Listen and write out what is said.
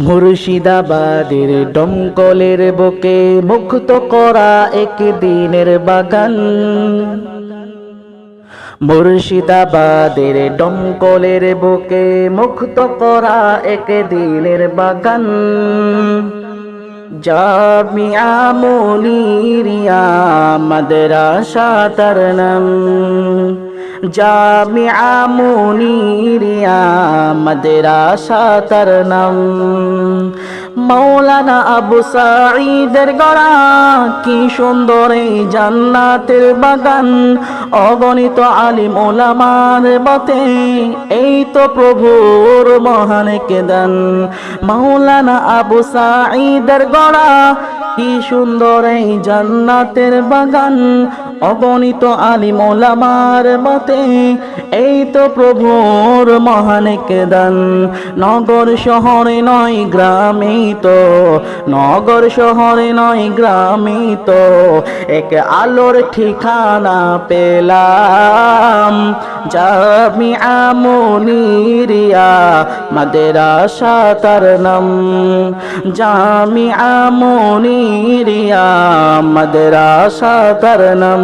মুর্শিদাবাদের ডমকলের বুকে মুক্ত করা এক দিনের বাগান। মুর্শিদাবাদের ডমকলের বুকে মুক্ত করা এক দিনের বাগান। জামিয়া মুনিরিয়া মাদ্রাসা তার নাম। জামিয়া মুনিরিয়া মাদ্রাসা তার নাম। মৌলানা আবু সাঈদের গড়া, কি সুন্দর এই জান্নাতের বাগান। অগণিত আলিম ওলামার বতে এই তো প্রভুর মহান কেদান। মৌলানা আবু সাঈদের গড়া, কি সুন্দর এই জান্নাতের বাগান। অগণিত আলিম ওলামার মতে, এই তো প্রভুর মহান কেদান নগর শহরে নয় গ্রামে তো নগর শহরে নয় গ্রামে তো এক আলোর ঠিকানা পেলাম। জামিয়া মুনিরিয়া মাদ্রাসা তার নাম। জামি মুনিরিয়া মাদ্রাসা তার নাম।